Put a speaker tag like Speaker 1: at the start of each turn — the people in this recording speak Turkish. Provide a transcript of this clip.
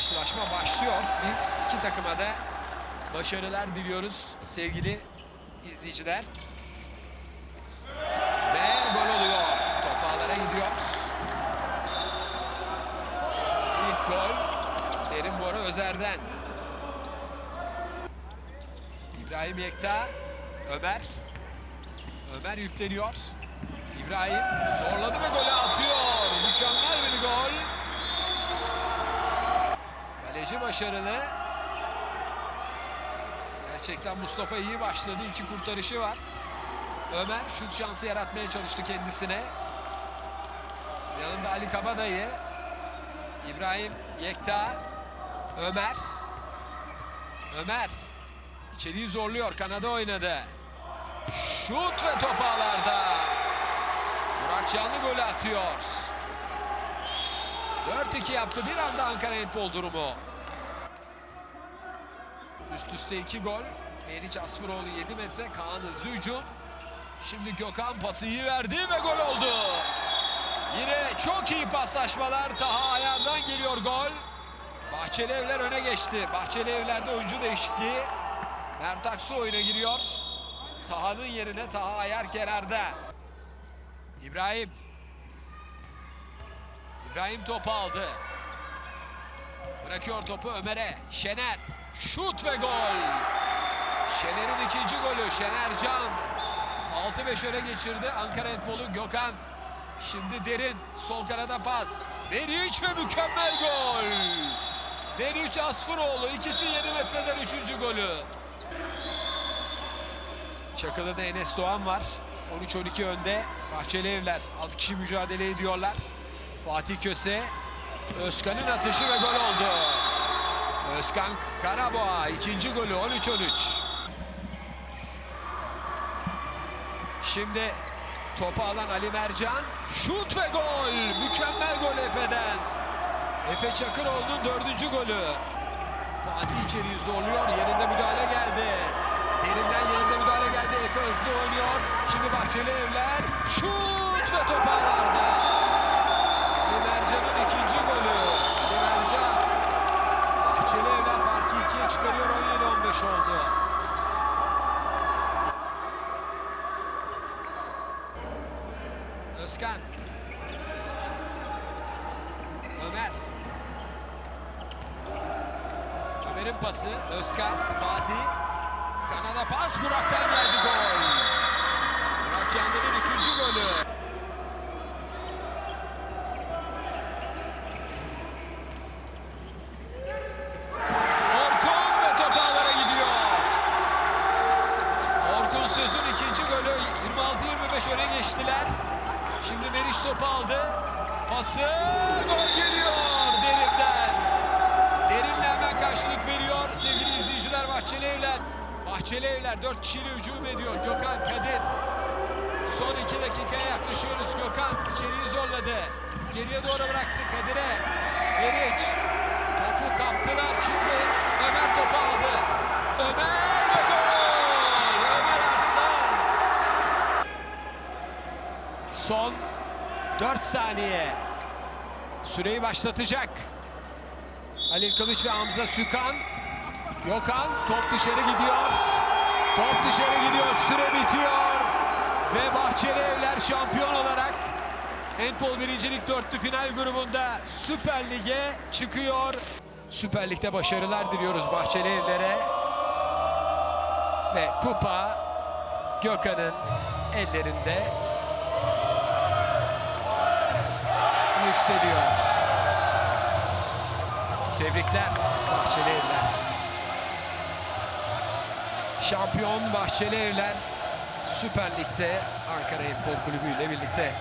Speaker 1: karşılaşma başlıyor. Biz iki takıma da başarılar diliyoruz sevgili izleyiciler. Ve gol oluyor. Top ağlara gidiyor. İlk gol Derin Bora Özer'den. İbrahim Yekta, Ömer. Ömer yükleniyor. İbrahim zorladı ve golü atıyor. Mükemmel bir gol. Kaleci başarılı. Gerçekten Mustafa iyi başladı. İki kurtarışı var. Ömer şut şansı yaratmaya çalıştı kendisine. Yanında Ali Kabadayı. İbrahim Yekta. Ömer. Ömer. İçeriği zorluyor. Kanada oynadı. Şut ve top ağlarda. Burak Canlı golü atıyor. 4-2 yaptı bir anda Ankara Handball durumu. Üst üste 2 gol. Meriç Asfıroğlu 7 metre. Kaan hızlı hücum. Şimdi Gökhan pası iyi verdi ve gol oldu. Yine çok iyi paslaşmalar. Taha ayağından geliyor gol. Bahçeli Evler öne geçti. Bahçeli Evler'de oyuncu değişikliği. Mert Aksu oyuna giriyor. Taha'nın yerine Taha Ayar kenarda. İbrahim. İbrahim topu aldı. Bırakıyor topu Ömer'e. Şener. Şut ve gol. Şener'in ikinci golü. Şener Can. 6-5 öne geçirdi Ankara Handball'u Gökhan. Şimdi derin. Sol kanada pas. Meriç ve mükemmel gol. Meriç Asfıroğlu. ikisi 7 metreden üçüncü golü. Çakılı'da Enes Doğan var. 13-12 önde. Bahçeli Evler. 6 kişi mücadele ediyorlar. Fatih Köse. Özkan'ın atışı ve gol oldu. Özkan Karaboğa ikinci golü 13-13. Şimdi topu alan Ali Mercan. Şut ve gol. Mükemmel gol Efe'den. Efe Çakıroğlu'nun dördüncü golü. Fatih içeriği zorluyor. Yerinde müdahale geldi. Derinden yerinde müdahale geldi. Efe hızlı oynuyor. Şimdi Bahçeli Evler. Şut ve top ağlarda. Ali Mercan'ın ikinci golü. Ali Mercan. Bahçeli Evler farkı ikiye çıkarıyor. 17-15 oldu. Özkan. Ömer. Ömer'in pası. Özkan. Fatih. Kanada pas. Burak'tan geldi gol. Burak Canlı'nın üçüncü golü. Orkun ve top ağlara gidiyor. Orkun Söz'ün ikinci golü 26-25 öne geçtiler. Şimdi Meriç topu aldı. Pası gol geliyor derinden. Derinle hemen karşılık veriyor sevgili izleyiciler Bahçeli Evler. Bahçeli Evler 4 kişiyle hücum ediyor. Gökhan Kadir. Son 2 dakikaya yaklaşıyoruz. Gökhan içeriği zorladı. Geriye doğru bıraktı Kadir'e. Meriç. Topu kaptılar şimdi. Ömer topu aldı. Ömer ve gol. Ömer Arslan. Son 4 saniye. Süreyi başlatacak. Halil Kılıç ve Hamza Sükan. Gökhan top dışarı gidiyor. Top dışarı gidiyor. Süre bitiyor. Ve Bahçeli Evler şampiyon olarak Handball birincilik dörtlü final grubunda Süper Lig'e çıkıyor. Süper Lig'de başarılar diliyoruz Bahçeli Evler'e. Ve kupa Gökhan'ın ellerinde yükseliyor. Tebrikler Bahçeli Evler. Şampiyon Bahçeli Evler Süper Lig'de Ankara Handball Kulübü ile birlikte